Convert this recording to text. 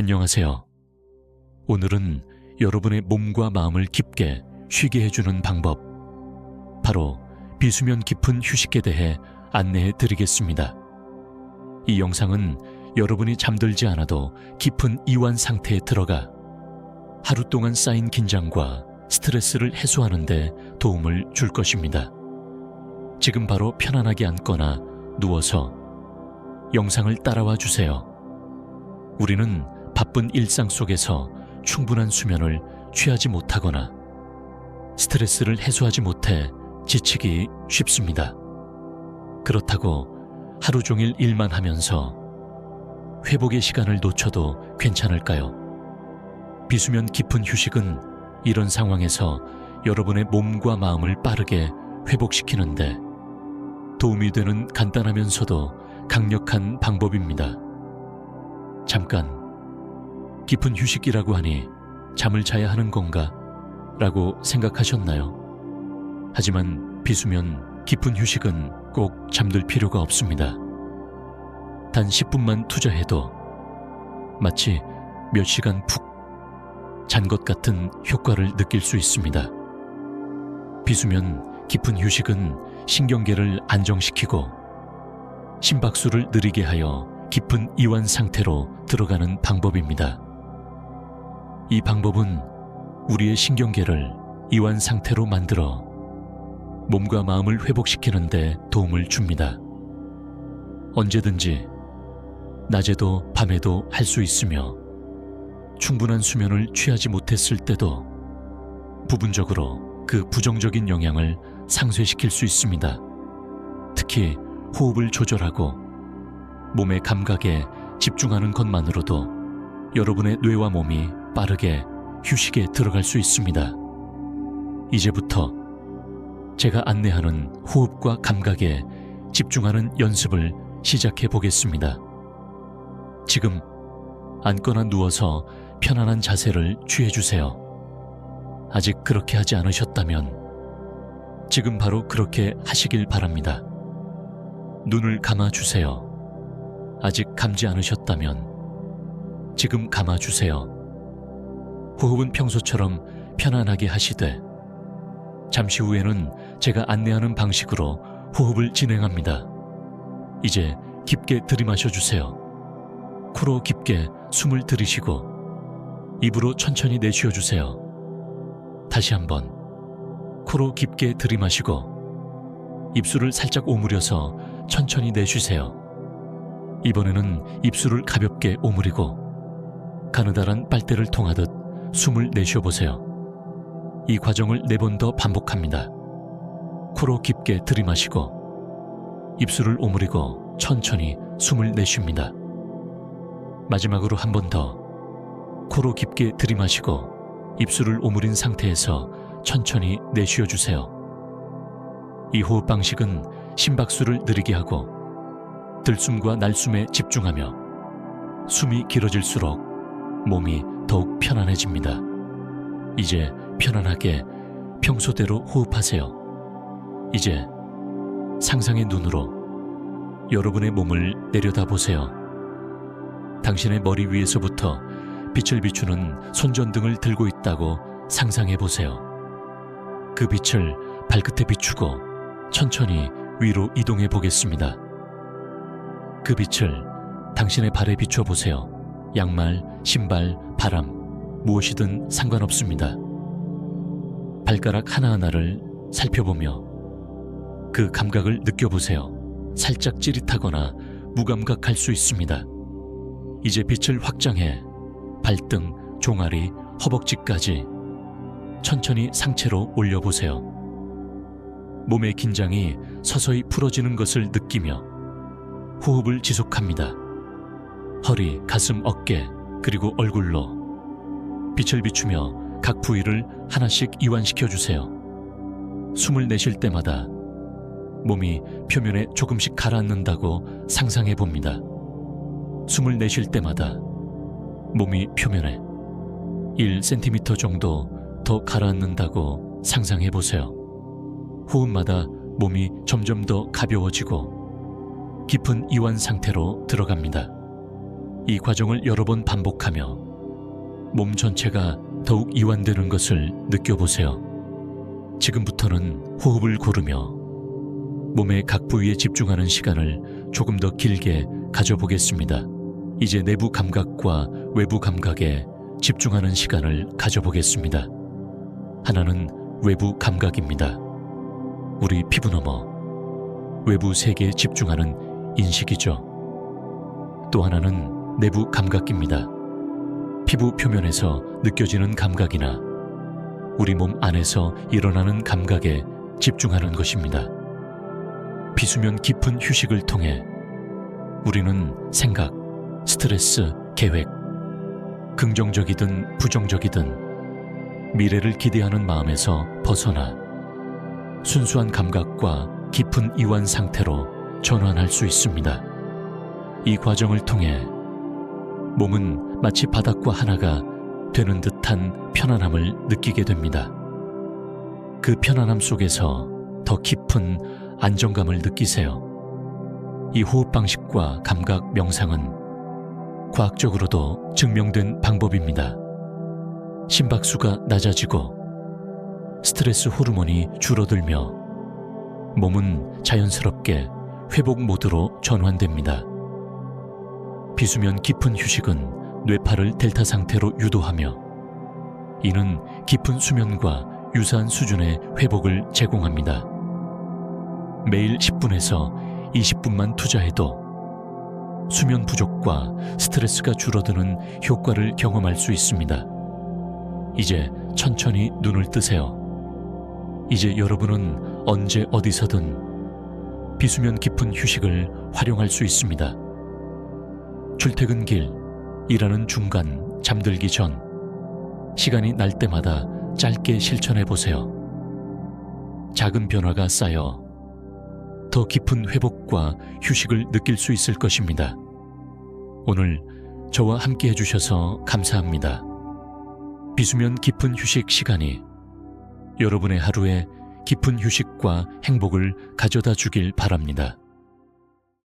안녕하세요. 오늘은 여러분의 몸과 마음을 깊게 쉬게 해주는 방법, 바로 비수면 깊은 휴식에 대해 안내해 드리겠습니다. 이 영상은 여러분이 잠들지 않아도 깊은 이완 상태에 들어가 하루 동안 쌓인 긴장과 스트레스를 해소하는데 도움을 줄 것입니다. 지금 바로 편안하게 앉거나 누워서 영상을 따라와 주세요. 우리는 바쁜 일상 속에서 충분한 수면을 취하지 못하거나 스트레스를 해소하지 못해 지치기 쉽습니다. 그렇다고 하루 종일 일만 하면서 회복의 시간을 놓쳐도 괜찮을까요? 비수면 깊은 휴식은 이런 상황에서 여러분의 몸과 마음을 빠르게 회복시키는데 도움이 되는 간단하면서도 강력한 방법입니다. 잠깐, 깊은 휴식이라고 하니 잠을 자야 하는 건가? 라고 생각하셨나요? 하지만 비수면 깊은 휴식은 꼭 잠들 필요가 없습니다. 단 10분만 투자해도 마치 몇 시간 푹 잔 것 같은 효과를 느낄 수 있습니다. 비수면 깊은 휴식은 신경계를 안정시키고 심박수를 느리게 하여 깊은 이완 상태로 들어가는 방법입니다. 이 방법은 우리의 신경계를 이완 상태로 만들어 몸과 마음을 회복시키는데 도움을 줍니다. 언제든지 낮에도 밤에도 할 수 있으며 충분한 수면을 취하지 못했을 때도 부분적으로 그 부정적인 영향을 상쇄시킬 수 있습니다. 특히 호흡을 조절하고 몸의 감각에 집중하는 것만으로도 여러분의 뇌와 몸이 빠르게 휴식에 들어갈 수 있습니다. 이제부터 제가 안내하는 호흡과 감각에 집중하는 연습을 시작해 보겠습니다. 지금 앉거나 누워서 편안한 자세를 취해 주세요. 아직 그렇게 하지 않으셨다면 지금 바로 그렇게 하시길 바랍니다. 눈을 감아 주세요. 아직 감지 않으셨다면 지금 감아 주세요. 호흡은 평소처럼 편안하게 하시되 잠시 후에는 제가 안내하는 방식으로 호흡을 진행합니다. 이제 깊게 들이마셔 주세요. 코로 깊게 숨을 들이쉬고 입으로 천천히 내쉬어 주세요. 다시 한번 코로 깊게 들이마시고 입술을 살짝 오므려서 천천히 내쉬세요. 이번에는 입술을 가볍게 오므리고 가느다란 빨대를 통하듯 숨을 내쉬어 보세요. 이 과정을 네 번 더 반복합니다. 코로 깊게 들이마시고 입술을 오므리고 천천히 숨을 내쉽니다. 마지막으로 한 번 더 코로 깊게 들이마시고 입술을 오므린 상태에서 천천히 내쉬어 주세요. 이 호흡 방식은 심박수를 느리게 하고 들숨과 날숨에 집중하며 숨이 길어질수록 몸이 더욱 편안해집니다. 이제 편안하게 평소대로 호흡하세요. 이제 상상의 눈으로 여러분의 몸을 내려다 보세요. 당신의 머리 위에서부터 빛을 비추는 손전등을 들고 있다고 상상해 보세요. 그 빛을 발끝에 비추고 천천히 위로 이동해 보겠습니다. 그 빛을 당신의 발에 비춰 보세요. 양말, 신발, 바람, 무엇이든 상관없습니다. 발가락 하나하나를 살펴보며 그 감각을 느껴보세요. 살짝 찌릿하거나 무감각할 수 있습니다. 이제 빛을 확장해 발등, 종아리, 허벅지까지 천천히 상체로 올려보세요. 몸의 긴장이 서서히 풀어지는 것을 느끼며 호흡을 지속합니다. 허리, 가슴, 어깨, 그리고 얼굴로 빛을 비추며 각 부위를 하나씩 이완시켜 주세요. 숨을 내쉴 때마다 몸이 표면에 조금씩 가라앉는다고 상상해 봅니다. 숨을 내쉴 때마다 몸이 표면에 1cm 정도 더 가라앉는다고 상상해 보세요. 호흡마다 몸이 점점 더 가벼워지고 깊은 이완 상태로 들어갑니다. 이 과정을 여러 번 반복하며 몸 전체가 더욱 이완되는 것을 느껴보세요. 지금부터는 호흡을 고르며 몸의 각 부위에 집중하는 시간을 조금 더 길게 가져보겠습니다. 이제 내부 감각과 외부 감각에 집중하는 시간을 가져보겠습니다. 하나는 외부 감각입니다. 우리 피부 너머 외부 세계에 집중하는 인식이죠. 또 하나는 내부 감각입니다. 피부 표면에서 느껴지는 감각이나 우리 몸 안에서 일어나는 감각에 집중하는 것입니다. 비수면 깊은 휴식을 통해 우리는 생각, 스트레스, 계획, 긍정적이든 부정적이든 미래를 기대하는 마음에서 벗어나 순수한 감각과 깊은 이완 상태로 전환할 수 있습니다. 이 과정을 통해 몸은 마치 바닥과 하나가 되는 듯한 편안함을 느끼게 됩니다. 그 편안함 속에서 더 깊은 안정감을 느끼세요. 이 호흡 방식과 감각 명상은 과학적으로도 증명된 방법입니다. 심박수가 낮아지고 스트레스 호르몬이 줄어들며 몸은 자연스럽게 회복 모드로 전환됩니다. 비수면 깊은 휴식은 뇌파를 델타 상태로 유도하며 이는 깊은 수면과 유사한 수준의 회복을 제공합니다. 매일 10분에서 20분만 투자해도 수면 부족과 스트레스가 줄어드는 효과를 경험할 수 있습니다. 이제 천천히 눈을 뜨세요. 이제 여러분은 언제 어디서든 비수면 깊은 휴식을 활용할 수 있습니다. 출퇴근길, 일하는 중간, 잠들기 전, 시간이 날 때마다 짧게 실천해 보세요. 작은 변화가 쌓여 더 깊은 회복과 휴식을 느낄 수 있을 것입니다. 오늘 저와 함께 해주셔서 감사합니다. 비수면 깊은 휴식 시간이 여러분의 하루에 깊은 휴식과 행복을 가져다 주길 바랍니다.